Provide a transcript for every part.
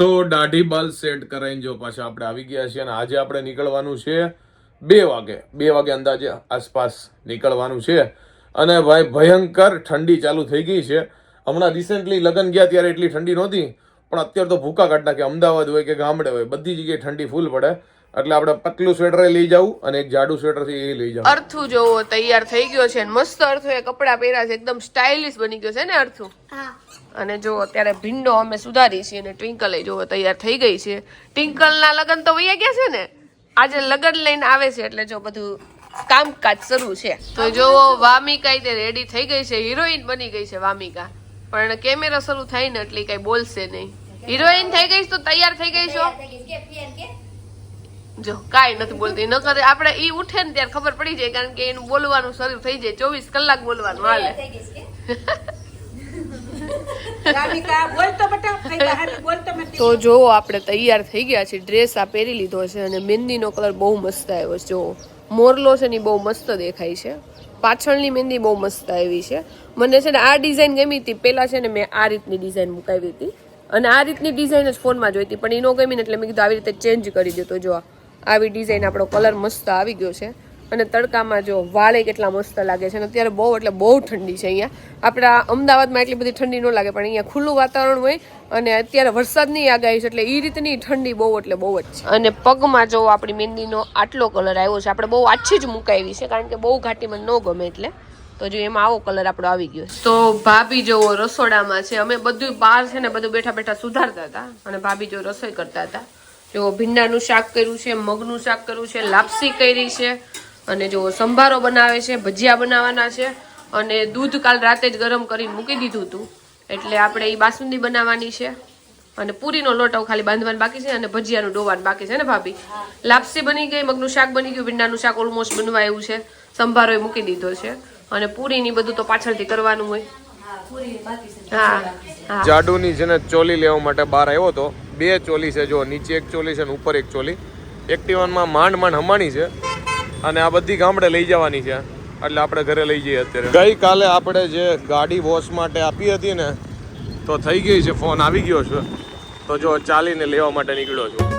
તો દાઢી બાલ સેટ કરાવીને જો પાછા આપણે આવી ગયા છીએ અને આજે આપણે નીકળવાનું છે બે વાગે. બે વાગે અંદાજે આસપાસ નીકળવાનું છે. અને ભાઈ ભયંકર ઠંડી ચાલુ થઈ ગઈ છે. હમણાં રિસેન્ટલી લગ્ન ગયા ત્યારે એટલી ઠંડી નહોતી, પણ અત્યારે તો ભૂકા કાઢ નાખે અમદાવાદ હોય કે ગામડે હોય, બધી જગ્યાએ ઠંડી ફૂલ પડે. એટલે આપણે પતલું સ્વેટર લઈ જવું અને એક જાડું સ્વેટર છે એ લઈ જવું અર્થુ જોવો તૈયાર થઈ ગયો છે અને મસ્ત અર્થુ એ કપડાં પહેર્યા છે એકદમ સ્ટાઇલિશ બની ગયો છે ને અર્થુ? અને જો અત્યારે ભીંડો અમે સુધારી છીએ અને ટ્વિંકલ એ જોવો તૈયાર થઈ ગઈ છે. ટ્વિંકલના લગ્ન તો વૈયા ગયા છે ને? આજે લગ્ન લઈને આવે છે એટલે જો બધું કામકાજ શરૂ છે. તો જોવો વામિકા તે રેડી થઈ ગઈ છે હિરોઈન બની ગઈ છે વામિકા. પણ કેમેરા શરૂ થાય ને એટલે કઈ બોલશે નહીં. હિરોઈન થઈ ગઈ તો તૈયાર થઈ ગઈ છો? જો કાંઈ નથી બોલતી. ન કરે આપણે ઈ ઉઠે ને ત્યારે ખબર પડી જાય કારણ કે એનું બોલવાનું શરૂ થઈ જાય. ચોવીસ કલાક બોલવાનું હાલે. તો જો આપણે તૈયાર થઈ ગયા છે ડ્રેસ આ પહેરી લીધો છે અને મહેંદીનો કલર બહુ મસ્ત આવ્યો છે. જો મોરલો છે ને બહુ મસ્ત દેખાય છે. પાછળની મહેંદી બહુ મસ્ત આવી છે. મને છે ને આ ડિઝાઇન ગમી હતી. પહેલાં છે ને મેં આ રીતની ડિઝાઇન મુકાવી હતી. અને આ રીતની ડિઝાઇન જ ફોનમાં જોઈતી પણ એનો ગમી ને એટલે મેં કીધું આવી રીતે ચેન્જ કરી દો તો જો આ. આવી ડિઝાઇન આપણો કલર મસ્ત આવી ગયો છે. અને તડકામાં જો વાળે કેટલા મસ્ત લાગે છે. અને અત્યારે બહુ, એટલે બહુ ઠંડી છે અહીંયા. આપણા અમદાવાદમાં એટલી બધી ઠંડી ન લાગે, પણ અહીંયા ખુલ્લું વાતાવરણ હોય અને અત્યારે વરસાદની આગાહી છે, એટલે એ રીતની ઠંડી બહુ, એટલે બહુ જ છે. અને પગમાં જો આપણી મહેંદીનો આટલો કલર આવ્યો છે, આપણે બહુ આછી જ મુકાવી છે, કારણ કે બહુ ઘાટીમાં ન ગમે એટલે. તો જો એમાં આવો કલર આપણો આવી ગયો તો ભાભી જોવો રસોડામાં છે, અમે બધું બહાર છે ને બધું બેઠા બેઠા સુધારતા હતા. અને ભાભી જો રસોઈ કરતા હતા. જો ભીંડાનું શાક કર્યું છે, મગનું શાક કર્યું છે, લાપસી કરી છે અને જો સંભારો બનાવે છે, ભજીયા બનાવવાના છે અને દૂધ કાલ રાતે જ ગરમ કરીને મૂકી દીધું હતું. એટલે આપણે એ બાસુંદી બનાવવાની છે અને પૂરીનો લોટો ખાલી બાંધવાનું બાકી છે અને ભજીયાનું ડોવાનું બાકી છે ને ભાભી? લાપસી બની ગઈ, મગનું શાક બની ગયું, ભીંડાનું શાક ઓલમોસ્ટ બનવા આવ્યું છે. સંભારો મૂકી દીધો છે અને પૂરીની બધું તો પાછળથી કરવાનું હોય. જાડુની છે ને ચોલી લેવા માટે બહાર આવ્યો હતો બે ચોલી છે જો નીચે એક ચોલી છે ને ઉપર એક ચોલી. એક્ટિવનમાં માંડ માંડ હમાણી છે અને આ બધી ગામડે લઈ જવાની છે. એટલે આપણે ઘરે લઈ જઈએ અત્યારે. ગઈકાલે આપણે જે ગાડી વોશ માટે આપી હતી ને તો થઈ ગઈ છે ફોન આવી ગયો છે. તો જો ચાલીને લેવા માટે નીકળ્યો છું.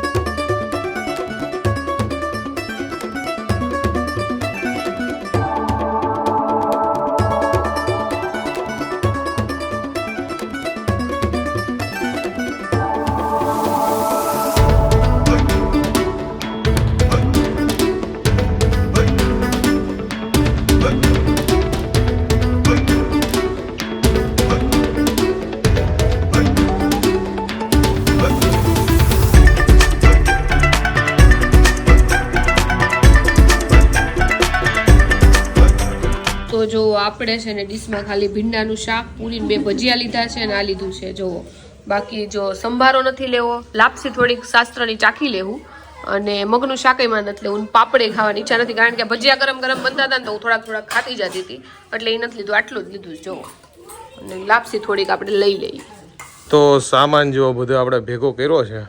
આપણે છે ને ડીશમાં ખાલી ભીંડાનું શાક પૂરી બે ભજીયા લીધા છે અને આ લીધું છે, જુઓ. બાકી જો સંભારો નથી લેવો, લાપસી થોડીક શાસ્ત્રની ચાખી લેવું. અને મગનું શાકમાં નથી લેવું પાપડે ખાવાની ઈચ્છા નથી. કારણ કે ભજીયા ગરમ ગરમ બનતા હતા ને તો હું થોડાક થોડાક ખાતી જતી હતી. એટલે એ નથી લીધું, આટલું જ લીધું, જુઓ. અને લાપસી થોડીક આપણે લઈ લઈએ. તો સામાન જેવો બધો આપણે ભેગો કર્યો છે.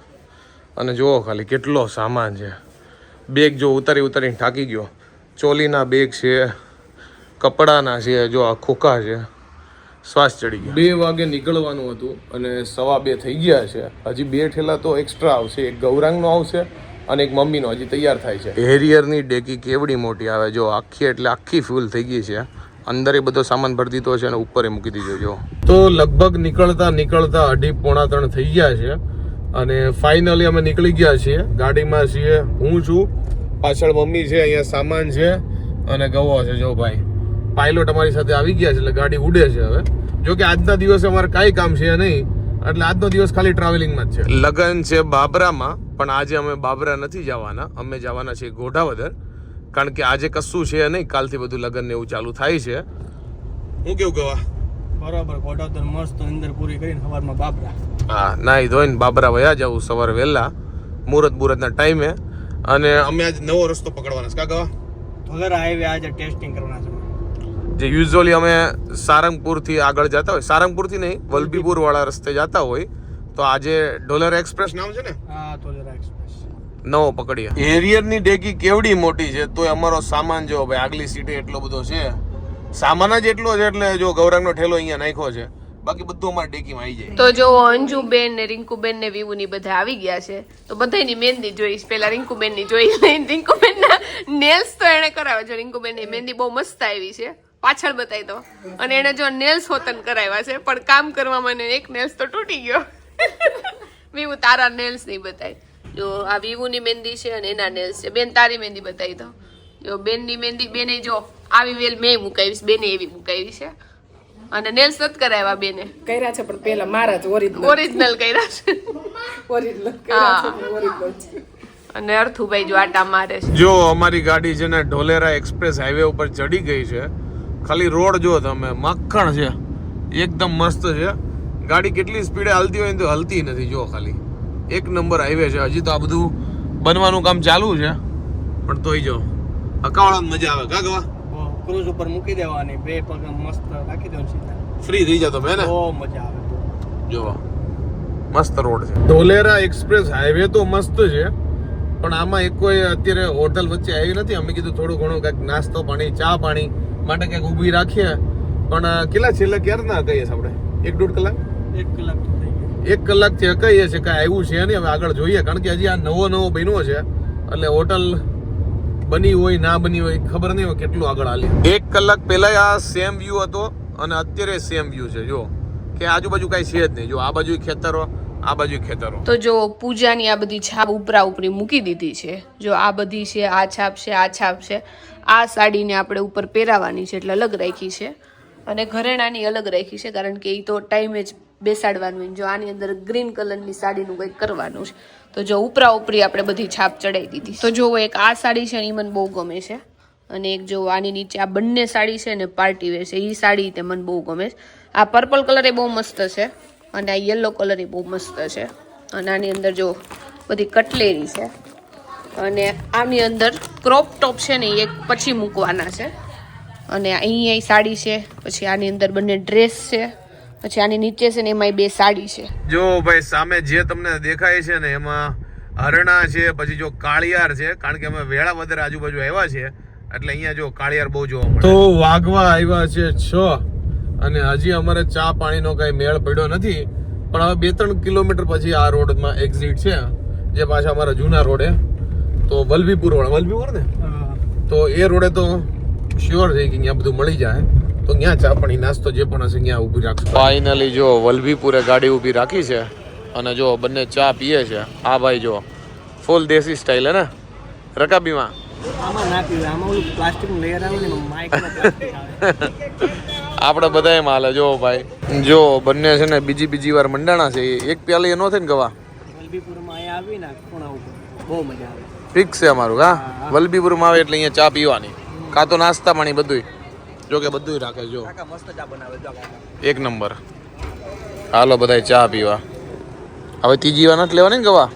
અને જુઓ ખાલી કેટલો સામાન છે. બેગ જો ઉતારી ઉતારીને થાકી ગયો. ચોલીના બેગ છે કપડાના છે જો આ ખોખા છે શ્વાસ ચડી ગયા. બે વાગે નીકળવાનું હતું અને સવા બે થઈ ગયા છે. હજી બે ઠેલા તો એક્સ્ટ્રા આવશે. એક ગૌરાંગનો આવશે અને એક મમ્મીનો. હજી તૈયાર થાય છે. હેરિયરની ડેકી કેવડી મોટી આવે? જો આખી એટલે આખી ફૂલ થઈ ગઈ છે. અંદર એ બધો સામાન ભરી દીધો છે અને ઉપર એ મૂકી દીધો જો. તો લગભગ નીકળતા નીકળતા અઢી પોણા ત્રણ થઈ ગયા છે અને ફાઇનલી અમે નીકળી ગયા છીએ. ગાડીમાં છીએ. હું છું પાછળ મમ્મી છે અહીંયા સામાન છે અને ગવો છે જો ભાઈ. પાયલોટ અમારી સાથે આવી ગયા છે એટલે ગાડી ઉડે છે હવે. જો કે આજના દિવસે અમારે કાંઈ કામ છે નહીં એટલે આજનો દિવસ ખાલી ટ્રાવેલિંગમાં જ છે. લગ્ન છે બાબરામાં પણ આજે અમે બાબરા નથી જવાના. અમે જવાના છીએ ગોઢાવદર. કારણ કે આજે કશું છે નહીં કાલથી બધું લગન ને એવું ચાલુ થાય છે. હું કેવું કહેવા? બરાબર કોટાતર મસ્ત અંદર પૂરી કરીને સવારમાં બાબરા. હા નાઈ ધોઈને બાબરા વયા જવું સવારે વહેલા મુહૂર્ત મુહૂર્તના ટાઈમે. અને અમે આજ નવો રસ્તો પકડવાના છે. કાકા ધોલેરા હાઈવે આજે ટેસ્ટિંગ કરવાના છે. જે યુઝ્યુઅલી અમે સારંગપુરથી આગળ જતા હોય. સારંગપુરથી નહીં વલભીપુર વાળા રસ્તે જતા હોય. તો આજે ડોલર એક્સપ્રેસ નામ છે ને? નવો પકડીએ. એરિયરની ડેકી કેવડી મોટી છે તોય અમારો સામાન જો ભાઈ આગલી સીટે એટલો બધો છે. સામાન જ એટલો છે એટલે જો ગૌરાંગનો ઠેલો અહીંયા નાખ્યો છે. બાકી બધું અમારે ડેકીમાં આવી જાય. તો જો અંજુબેન ને રિંકુબેન ને વિવુની બધા આવી ગયા છે તો બધાની મહેંદી જોઈશ પેલા રિંકુબેનની જોઈ રિંકુબેન ના નેલ્સ તો એને કરાવે છે. રિંકુબેનની મહેંદી બહુ મસ્ત આવી છે. પાછળ બતાવી દો અને એને જો નેલ્સ હોતન કરાવ્યા છે પણ કામ કરવા મને એક નેલ્સ તો તૂટી ગયો. વિવુ તારા નેલ્સ નહીં બતાવી જો આ વિવુની મહેંદી છે અને એના નેલ્સ છે. બેન તારી મહેંદી બતાવી દો જો બેનની મહેંદી બેને જો આવી વેલ મેં મુકાવીશ બેને એવી મુકાવી છે. અને નેલ્સ નથી કરાવ્યા બેને. કર્યા છે પણ પેલા મારા જ ઓરિજિનલ ઓરિજિનલ કર્યા છે. ઓરિજિનલ હા. ઓરિજિનલ છે. અને અર્થુભાઈ જો આટા મારે છે. જો અમારી ગાડી છે ને ઢોલેરા એક્સપ્રેસ હાઈવે ઉપર ચડી ગઈ છે ખાલી રોડ જો તમે મક્ખણ છે. એકદમ મસ્ત છે. ગાડી કેટલી સ્પીડે હાલતી હોય ને તો હલતી નથી જો ખાલી. એક નંબર હાઈવે છે. હજી તો આ બધું બનવાનું કામ ચાલુ છે. પણ તોય જો અકાવડા મજા આવે. કા ગવા? ક્રુઝ ઉપર મૂકી દેવાની બે પગ મસ્ત રાખી દેવાનું સીધા. ફ્રી થઈ જતો મેં ને? ઓ મજા આવે જો મસ્ત રોડ છે. ધોલેરા એક્સપ્રેસ હાઈવે તો મસ્ત છે. પણ આમાં એક કોઈ અત્યારે હોટલ વચ્ચે આવી નથી. અમે કીધું થોડું ઘણું કંઈક નાસ્તો પાણી ચા પાણી માટે કંઈક ઊભી રાખીએ. પણ કેટલા છેલ્લે ક્યારે ના કહીએ છીએ આપણે? એક દોઢ કલાક? એક કલાક એક કલાકથી કહીએ છીએ કાંઈ આવ્યું છે નહીં હવે આગળ જોઈએ. કારણ કે હજી આ નવો નવો બન્યો છે. એટલે હોટલ બની હોય ના બની હોય ખબર નહીં હોય કેટલું આગળ હાલી. એક કલાક પહેલાં આ સેમ વ્યૂ હતો અને અત્યારે સેમ વ્યૂ છે. જો કે આજુબાજુ કાંઈ છે જ નહીં. જો આ બાજુ ખેતરો આ બાજુ ખેતરો. તો જો પૂજાની આ બધી છાપ ઉપરા ઉપરી મૂકી દીધી છે. જો આ બધી છે આ છાપ છે આ છાપ છે. આ સાડીને આપણે ઉપર પહેરાવાની છે એટલે અલગ રાખી છે. અને ઘરેણાની અલગ રાખી છે, કારણ કે એ તો ટાઈમે જ બેસાડવાનું. જો આની અંદર ગ્રીન કલરની સાડીનું કંઈક કરવાનું છે. તો જો ઉપરા ઉપરી આપણે બધી છાપ ચડાવી દીધી તો જો એક આ સાડી છે એ મને બહુ ગમે છે. અને એક જો આની નીચે આ બંને સાડી છે ને પાર્ટી વેર છે. એ સાડી તે મને બહુ ગમે છે. આ પર્પલ કલર એ બહુ મસ્ત છે અને આ યલો કલર એ બહુ મસ્ત છે. અને આની અંદર જો બધી કટલેરી છે. અને આની અંદર ક્રોપ ટોપ છે ને એ એક પછી મૂકવાના છે. અને અહીંયા સાડી છે પછી આની અંદર બંને ડ્રેસ છે પછી આની નીચે છે ને એમાંય બે સાડી છે. જો ભાઈ સામે જે તમને દેખાય છે ને એમાં હરણા છે પછી જો કાળિયાર છે કારણ કે અમે વેળા વધારે આજુબાજુ આવ્યા છે એટલે અહીંયા જો કાળિયાર બહુ જોવા મળે. તો વાઘવા આવ્યા છે છ અને હજી અમારે ચા પાણીનો કઈ મેળ પડ્યો નથી પણ હવે બે ત્રણ કિલોમીટર પછી આ રોડમાં એક્ઝિટ છે જે પાછા અમારા જૂના રોડે તો વલભીપુર વાળા વલભીપુર ને? તો એ રોડે તો શ્યોર છે કે અહીંયા બધું મળી જાય. તો ત્યાં ચા પાણી નાસ્તો જે પણ હશે ત્યાં ઊભી રાખશું. ફાઇનલી જો વલભીપુરે ગાડી ઊભી રાખી છે અને જો બંને ચા પીએ છે. આ ભાઈ જો ફૂલ દેશી સ્ટાઇલ હે ને? રકાબીમાં. આમાં નાખ્યું આમાં ઓલું પ્લાસ્ટિક લેયર આવે ને એમાં માઇક પ્લાસ્ટિક આવે. આપણે બધા એમ હાલે જો ભાઈ. જો બંને છે ને બીજી બીજી વાર મંડાણા છે. એક પ્યાલી એનો થાય ને ગવા. વલભીપુરમાં અહીંયા આવી ને ખૂણા ઉપર. બહુ મજા આવે. ફિક્સ છે અમારું હા? વલભીપુરમાં આવે એટલે અહીંયા ચા પીવાની. કાં તો નાસ્તા પાણી બધુંય. જો કે બધુંય રાખે જો. કાકા મસ્ત ચા બનાવે જો કાકા. એક નંબર. હાલો બધાય ચા પીવા. હવે ત્રીજી વાર નથી લેવાની ને ગવા?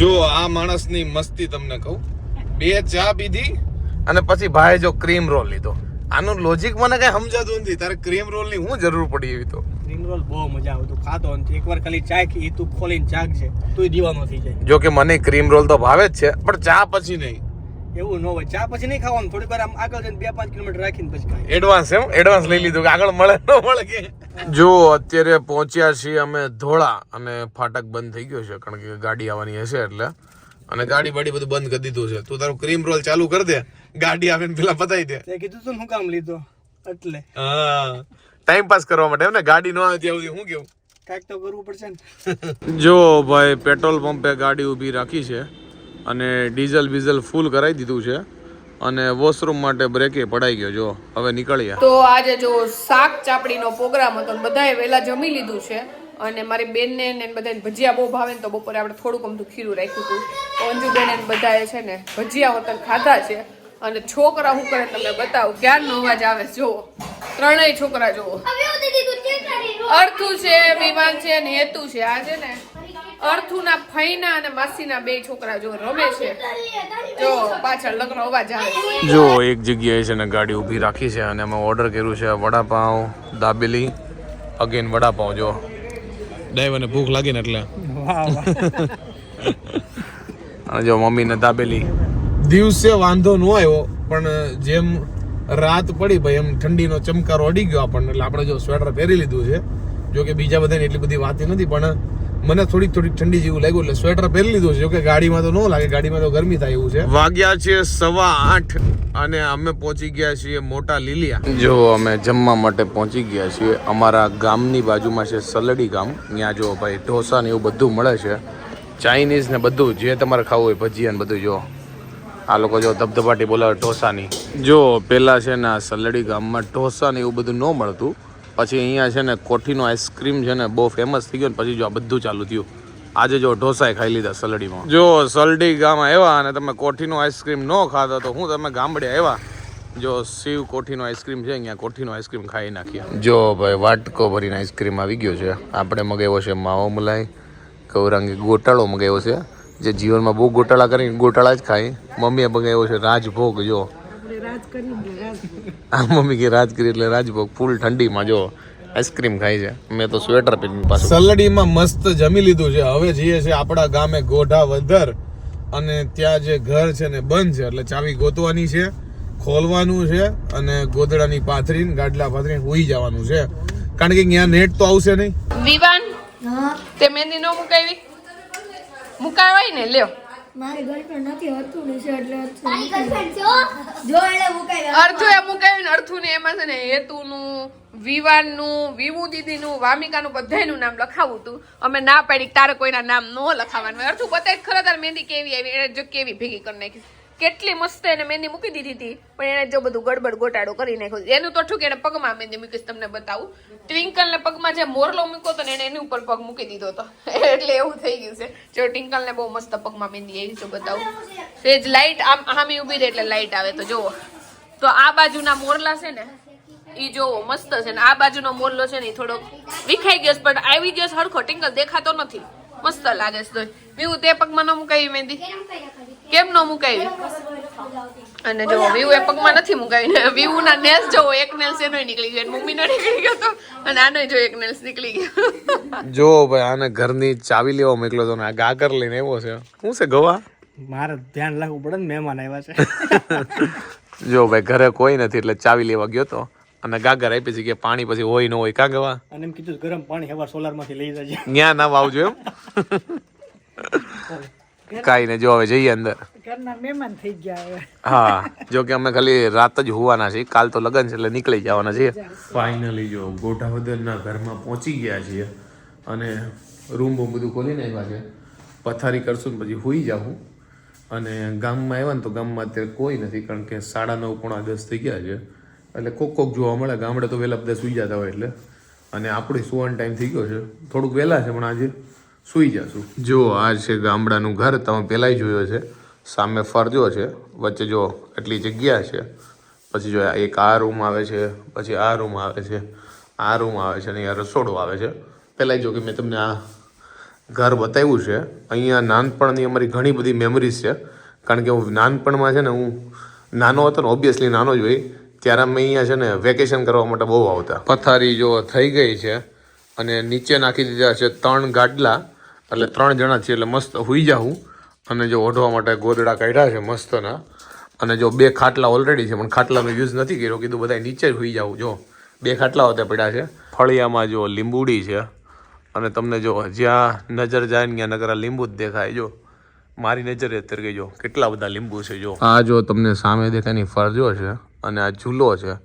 જો આ માણસની મસ્તી તમને કહું. બે ચા પીધી અને પછી ભાઈ જો ક્રીમ રોલ લીધો. આનું લોજિક મને કઈ સમજાતું નથી. તારે ક્રીમ રોલની હું જરૂર પડી એવી તો? ક્રીમ રોલ બહુ મજા આવે. તું ખાતો અને એકવાર ખાલી ચા કી તું ખોલીને ચાક છે. તું દીવાનો થઈ જાય. જો કે મને ક્રીમ રોલ તો ભાવે જ છે પણ ચા પછી નહીં. એવું ન હોય. ચા પછી નહીં ખાવાનું. થોડીક વાર આમ આગળ જઈને બે પાંચ કિલોમીટર રાખીને પછી ખાય. એડવાન્સ એમ? એડવાન્સ લઈ લીધું કે આગળ મળે ન મળે કે? જો અત્યારે પહોંચ્યા છીએ અમે ધોળા અને ફાટક બંધ થઈ ગયો છે કારણ કે ગાડી આવવાની હશે એટલે. અને ગાડી બાડી બધું બંધ કરી દીધું છે. તું તારું ક્રીમ રોલ ચાલુ કરી દે. ગાડી આવીને પેલા પતાવી દે. તે કીધું તું હું કામ લીધો? એટલે. હા. ટાઈમ પાસ કરવા માટે એમ ને ગાડી ન આવે ત્યાં સુધી હું કેવું? કાંઈક તો કરવું પડશે ને. જો ભાઈ પેટ્રોલ પંપે ગાડી ઊભી રાખી છે અને ડીઝલ બીઝલ ફૂલ કરાવી દીધું છે અને વોશરૂમ માટે બ્રેકે પડાઈ ગયો. જો હવે નીકળીએ. તો આજે જો શાક ચાપડીનો પ્રોગ્રામ હતો બધાએ વહેલા જમી લીધું છે. અને મારી બેનને ને બધાને ભજીયા બહુ ભાવે ને તો બપોરે આપણે થોડુંક અમથું ખીરું રાખ્યું હતું. તો એને બધાએ છે ને ભજીયા વતન ખાધા છે. અને છોકરા શું કરે તમને બતાવો, ક્યારનો અવાજ આવે જુઓ. ત્રણેય છોકરા જુઓ. અર્થુ છે, વિમાન છે અને હેતુ છે. આ છે ને અર્થુના ફઈના અને માસીના બે છોકરા જો રમે છે. જો પાછળ લગ્ન અવાજ આવે જો એક જગ્યાએ છે ને ગાડી ઊભી રાખી છે અને અમે ઓર્ડર કર્યું છે વડાપાઉં દાબેલી. અગેન વડાપાઉં જો ડ્રાઈવરને ભૂખ લાગી ને એટલે. વાહ વાહ. અને જો મમ્મીને દાબેલી. દિવસે વાંધો ન આવ્યો પણ જેમ રાત પડી ભાઈ એમ ઠંડીનો ચમકારો અડી ગયો આપણને. એટલે આપણે જો સ્વેટર પહેરી લીધું છે જો કે બીજા બધાને એટલી બધી વાત નથી પણ મને થોડી થોડી ઠંડી જેવું લાગ્યું એટલે સ્વેટર પહેરી લીધું છે. કે ગાડીમાં તો ન લાગે ગાડીમાં તો ગરમી થાય એવું છે. વાગ્યા છે સવા આઠ અને અમે પહોંચી ગયા છીએ મોટા લીલિયા. જો અમે જમવા માટે પહોંચી ગયા છીએ અમારા ગામની બાજુમાં છે સલડી ગામ. ત્યાં જો ભાઈ ઢોસા ને એવું બધું મળે છે. ચાઇનીઝ ને બધું જે તમારે ખાવું હોય ભજીયા ને બધું જો. આ લોકો જો ધબધબાટી બોલાવે ઢોસાની. જો પહેલાં છે ને આ સલડી ગામમાં ઢોસા ને એવું બધું ન મળતું. પછી અહીંયા છે ને કોઠીનો આઈસ્ક્રીમ છે ને બહુ ફેમસ થઈ ગયો ને પછી જો આ બધું ચાલુ થયું. આજે જો ઢોસાએ ખાઈ લીધા સલડીમાં. જો સલડી ગામ આવ્યા અને તમે કોઠીનો આઈસ્ક્રીમ ન ખાતા તો હું તમે ગામડે આવ્યા. જો શિવ કોઠીનો આઈસ્ક્રીમ છે અહીંયા કોઠીનો આઈસ્ક્રીમ ખાઈ નાખ્યા. જો ભાઈ વાટકો ભરીને આઈસ્ક્રીમ આવી ગયો છે. આપણે મગાવ્યો છે માવો મલાઈ કૌરાંગી ગોટાળો મગાવ્યો છે. જે જીવનમાં બહુ ગોટાળા કરીને ગોટાળા જ ખાય. મમ્મીએ મગાવ્યો છે રાજભોગ જો. આ મમ્મી કે રાજ કરી એટલે રાજભોગ ફૂલ ઠંડીમાં જો આઈસ્ક્રીમ ખાય છે. મેં તો સ્વેટર પહેરીને પાછું સલડીમાં મસ્ત જમી લીધું છે. હવે જઈએ છે આપણા ગામે ગોઢા વધર અને ત્યાં જે ઘર છે ને બંધ છે. એટલે ચાવી ગોતવાની છે ખોલવાનું છે અને ગોદડાની પાથરીને ગાડલા પાથરીને હોઈ જવાનું છે. કારણ કે ત્યાં નેટ તો આવશે નહીં. વિવાન તે મહેંદી નો મુકાવી? મુકાવાય ને લ્યો. મારી ગર્લફ્રેન્ડ નથી હતું ને છે એટલે તારી ગર્લફ્રેન્ડ છે જો? એને મુકાઈ અર્થુ એ મુકાવ્યું ને અર્થુ ને એમાં છે ને હેતુનું વિવાનનું નું દીદીનું વામિકાનું બધાયનું નામ લખાવું તું અમે ના પાડી તારે કોઈના નામ ન લખાવાનું. અર્થુ બતાય ખરા તાર મહેંદી કેવી આવી એને જો કેવી ભેગી કરી નાખી. કેટલી મસ્ત એને મહેંદી મૂકી દીધી હતી. પણ એને જો બધું ગડબડ ગોટાડો કરી નાખ્યો એનું તો ઠુક, એને પગમાં મહેંદી મૂકીશ તમને બતાવું. ટ્વિંકલ ને પગમાં જે મોરલો મૂક્યો હતો ને એને એની ઉપર પગ મૂકી દીધો હતો. એટલે એવું થઈ ગયું છે. જો ટ્વિંકલ ને બહુ મસ્ત પગમાં મહેંદી આવી જો બતાવું. સેજ લાઈટ આમ આમી ઊભી રહે એટલે લાઇટ આવે તો જુઓ. તો આ બાજુના મોરલા છે ને ઈ જોવો મસ્ત છે ને, આ બાજુનો મોરલો છે ને ઈ થોડોક વિખાઈ ગયો છે, પણ આવી ગયો સરખો ટિંકલ દેખાતો નથી. મસ્ત લાગે છે તો વિવું તે પગમાં ન મુકાવી મહેંદી. કેમ ન મુકાવી અને જો વ્યૂ એ પગમાં નથી મુકાવી ને વિવુ ના નેલ્સ જોવો એક નેલ્સ એનો નીકળી ગયો મમ્મી નો નીકળી ગયો તો અને આનો જો એક નેલ્સ નીકળી ગયો. જો ભાઈ આને ઘરની ચાવી લેવા મોકલો તો ને આ ગાગર લઈને આવ્યો છે. શું છે ગવા? મારે ધ્યાન રાખવું પડે ને મહેમાન આવ્યા છે. જો ભાઈ ઘરે કોઈ નથી એટલે ચાવી લેવા ગયો તો અને ગાગર આપી છે કે પાણી પછી હોય ન હોય કાં ગવા? અને એમ કીધું ગરમ પાણી હવા સોલારમાંથી લઈ જજે. ન્યા ના આવજો એમ. કાંઈ ને જો હવે જઈએ અંદર. ઘરના મહેમાન થઈ ગયા હવે. હા જો કે અમે ખાલી રાત જ હોવાના છીએ કાલ તો લગન છે એટલે નીકળી જવાના છીએ. ફાઇનલી જો ગોઠાવદરના ઘરમાં પહોંચી ગયા છીએ અને રૂમ બૂમ બધું ખોલીને આવ્યા છે. પથારી કરશું ને પછી હોઈ જાઉં. અને ગામમાં આવ્યા ને તો ગામમાં અત્યારે કોઈ નથી કારણ કે સાડા નવ પોણા દસ થઈ ગયા છે. એટલે કોક કોક જોવા મળે ગામડે તો વહેલા બધા સૂઈ જતા હોય એટલે. અને આપણે સુવાનો ટાઈમ થઈ ગયો છે. થોડુંક વહેલા છે પણ આજે. સૂઈ જશું જો આ છે ગામડાનું ઘર, તમે પહેલાંય જોયો છે. સામે ફરજો છે. વચ્ચે જો એટલી જગ્યા છે. પછી જો એક આ રૂમ આવે છે, પછી આ રૂમ આવે છે, આ રૂમ આવે છે અને અહીંયા રસોડું આવે છે. પહેલાં જો કે મેં તમને આ ઘર બતાવ્યું છે. અહીંયા નાનપણની અમારી ઘણી બધી મેમરીઝ છે. કારણ કે હું નાનપણમાં છે ને, હું નાનો હતો ને ઓબ્વિયસલી નાનો જ હોય. ત્યારે અમે અહીંયા છે ને વેકેશન કરવા માટે બહુ આવતા. પથારી જો થઈ ગઈ છે અને નીચે નાખી દીધા છે ત્રણ ગાડલા. એટલે ત્રણ જણા છીએ એટલે મસ્ત હુઈ જાઉં અને જો ઓઢવા માટે ગોદડા કાઢ્યા છે મસ્તના. અને જો બે ખાટલા ઓલરેડી છે, પણ ખાટલાનો યુઝ નથી કર્યો. કીધું બધા નીચે હુઈ જાઉં જો, બે ખાટલા ત્યાં પડ્યા છે. ફળિયામાં જો લીંબુડી છે. અને તમને જો જ્યાં નજર જાય ને ત્યાં નગર લીંબુ જ દેખાય. જો, મારી નજરે અત્યારે ગઈ જો કેટલા બધા લીંબુ છે, જો. આ જો તમને સામે દેખાયની ફરજો છે અને આ ઝૂલો છે.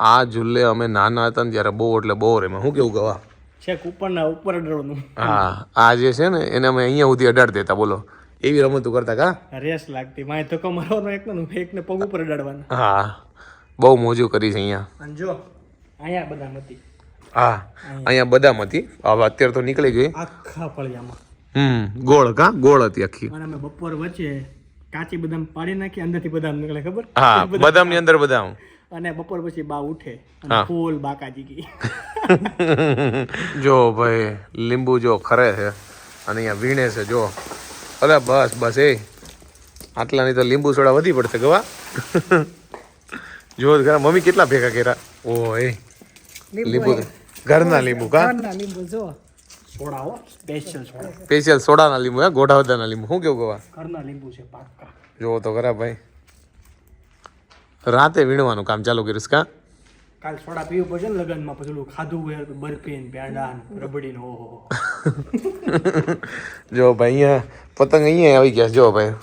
આ ઝૂલે અમે નાના હતા ને ત્યારે બહુ, એટલે બહુ રેમાં શું કેવું ગવા? છેક ઉપરના ઉપર અડાડવાનું હા આ જે છે ને એને અમે અહીંયા સુધી અડાડ દેતા બોલો. એવી રમતો કરતા કા? રેસ લાગતી માય ધક્કો મારવાનો એક ને પગ ઉપર અડાડવાના. હા બહુ મોજું કરી છે અહીંયા. અને જો અહીંયા બધા હતી. હા અહીંયા બદામ હતી. હવે અત્યારે તો નીકળી ગઈ. આખા ફળિયામાં હમ ગોળ કા? ગોળ હતી આખી. અને અમે બપોર વચ્ચે કાચી બદામ પાડી નાખી અંદરથી બદામ નીકળે ખબર? હા બદામની અંદર બદામ. અને બપોર પછી બા ઉઠે. અને ફૂલ બાકાજી ગઈ. જો ભાઈ લીંબુ જો ખરે છે અને અહીંયા વીણે છે જો. અરે બસ બસ એ. આટલાની તો લીંબુ સોડા વધી પડશે ગવા. જો મમ્મી કેટલા ભેગા કર્યા? ઓ એ. લીંબુ ઘરના લીંબુ કા? લીંબુ જો. Special soda. સ્પેશિયલ સોડાના લીંબુ હે? ગોઢાવદાના લીંબુ. શું કેવું ગવા? ઘરના લીંબુ છે પાક્કા. જો તો ખરા ભાઈ. રાતે વીણવાનું કામ ચાલુ કરીશ કા? કાલ સોડા પીવું પડશે ને લગનમાં પછી ઓલું ખાધું હોય તો બરફી ને પેંડા ને રબડી ને ઓહો જો ભાઈ અહીંયા પતંગ અહીંયા આવી ગયા જો ભાઈ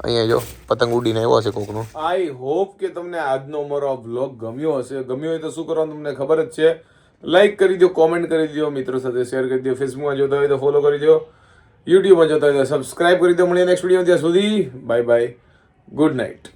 અહીંયા જો પતંગ ઉડીને આવ્યો છે કોકનો. આઈ હોપ કે તમને આજનો મારો બ્લોગ ગમ્યો હશે. ગમ્યો હોય તો શું કરવાનું તમને ખબર જ છે? લાઈક કરી દો કોમેન્ટ કરી દો મિત્રો સાથે શેર કરી દો ફેસબુકમાં જોતા હોય તો ફોલો કરી દો યુટ્યુબમાં જોતા હોય તો સબસ્ક્રાઇબ કરી દો મળીએ નેક્સ્ટ વીડિયો ત્યાં સુધી બાય બાય ગુડ નાઇટ